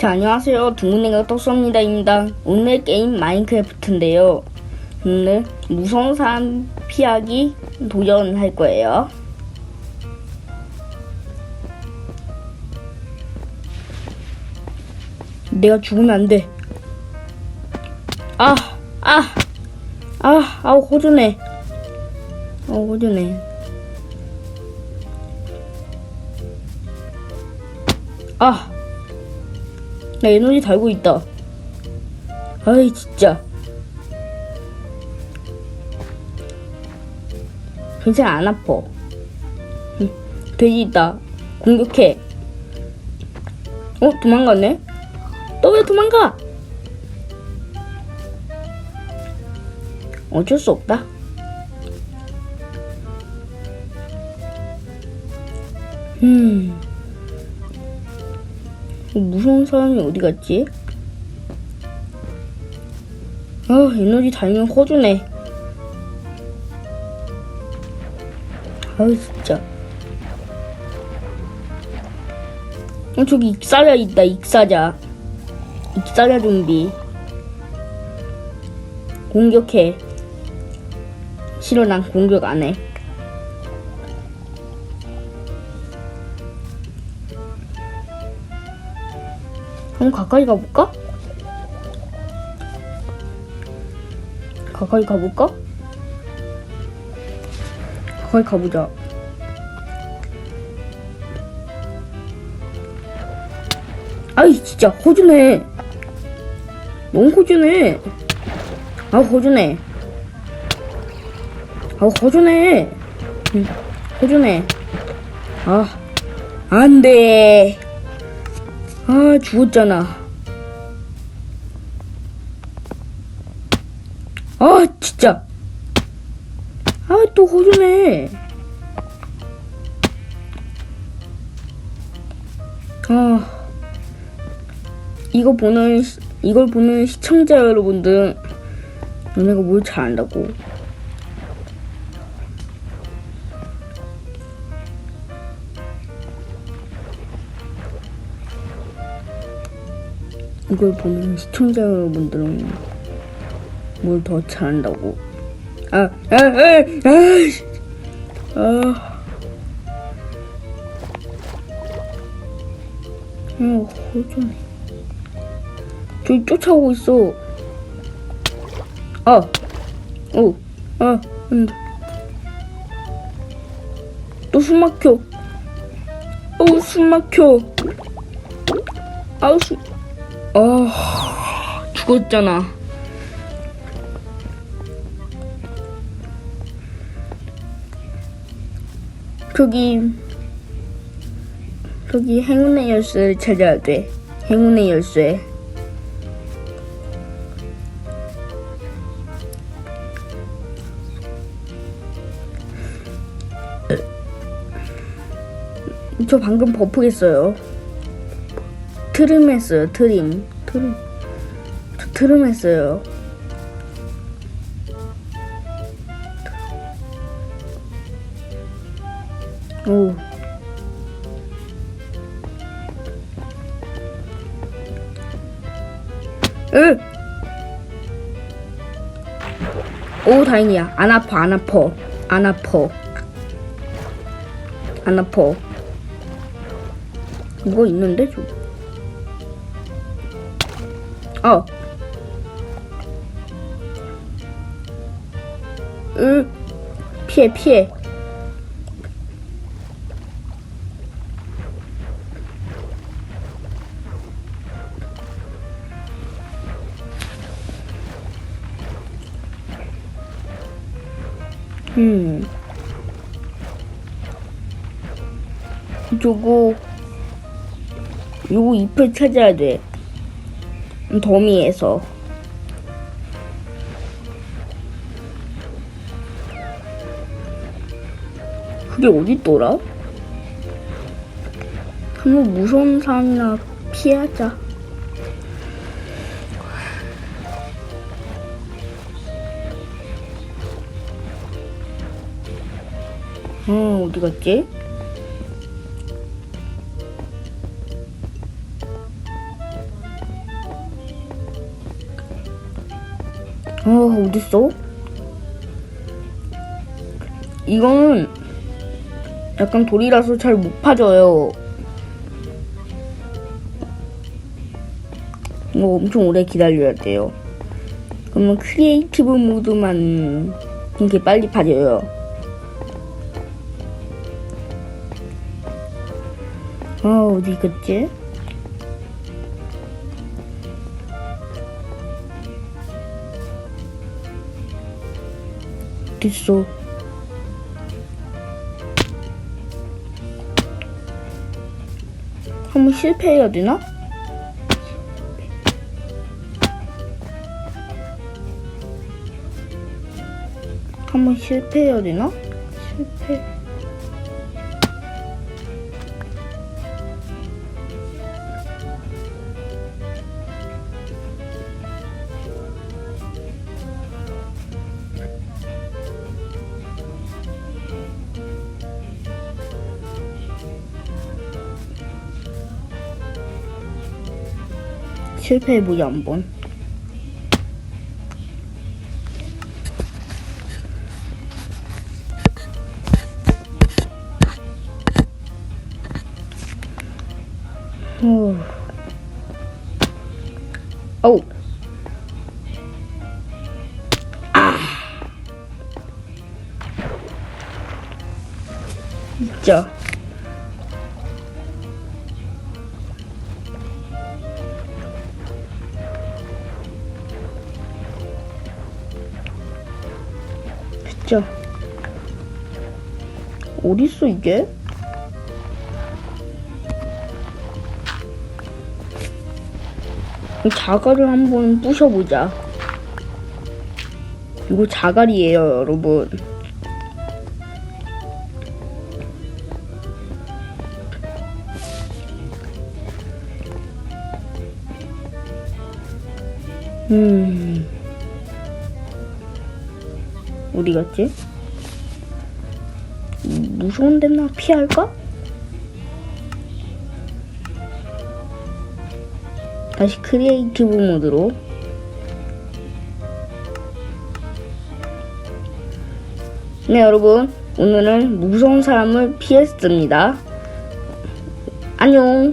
자, 안녕하세요. 둥근이가 떡sob니다입니다. 오늘 게임 마인크래프트인데요. 오늘 사람 피하기 도전할 거예요. 내가 죽으면 안 돼. 아, 아, 아, 아우, 호전해. 아우, 호전해. 아, 나 에너지 달고 있다. 아이, 진짜. 괜찮아, 안 아파. 응, 돼지 있다. 공격해. 어, 도망갔네? 너왜 도망가? 어쩔 수 없다. 음. 무서운 사람이 어디 갔지? 아, 에너지 달면 허주네. 아우, 진짜. 어, 저기 익사자 있다, 익사자. 익사자 좀비. 공격해. 싫어, 난 공격 안 해. 한번 가까이 가볼까? 가까이 가볼까? 가까이 가보자. 아이 진짜 호주네. 너무 호주네. 아 호주네. 아. 응, 호주네. 아 안돼. 아, 죽었잖아. 아, 진짜. 아, 또 호주네. 아, 이거 보는, 시- 이걸 보는 시청자 여러분들, 너네가 뭘 잘한다고. 이걸 보는 시청자 여러분들은 뭘 더 잘한다고. 아, 아, 아, 아, 아. 어, 호전해. 저기 쫓아오고 있어. 아, 오, 아, 음. 또 숨 막혀. 어우, 숨 막혀. 아우, 숨. 아, 죽었잖아. 저기, 저기 행운의 열쇠를 찾아야 돼. 행운의 열쇠. 저 방금 버프했어요. 트림 했어요, 트림. 트림. 저 트림 했어요. 오. 으! 오, 다행이야. 안 아파, 안 아파. 안 아파. 안 아파. 뭐 있는데, 저 어. 으, 피해, 피해. 음. 저거, 요거 잎을 찾아야 돼. 더미에서 그게 어디 있더라? 한번 무서운 사람이나 피하자. 어, 어디 갔지? 아, 어딨어? 이거는 약간 돌이라서 잘 못 파져요. 이거 엄청 오래 기다려야 돼요. 그러면 크리에이티브 모드만 이렇게 빨리 파져요. 아, 어디 갔지? 됐어. 한번 실패해야 되나? 한번 실패해야 되나? 실패. 실패해 보자 한번. 후. 어우. 아. 진짜. 진짜. 어딨어 이게? 이 자갈을 한번 부셔보자. 이거 자갈이에요, 여러분. 음. 어디 갔지? 무서운 데나 피할까? 다시 크리에이티브 모드로 네 여러분 오늘은 무서운 사람을 피했습니다 안녕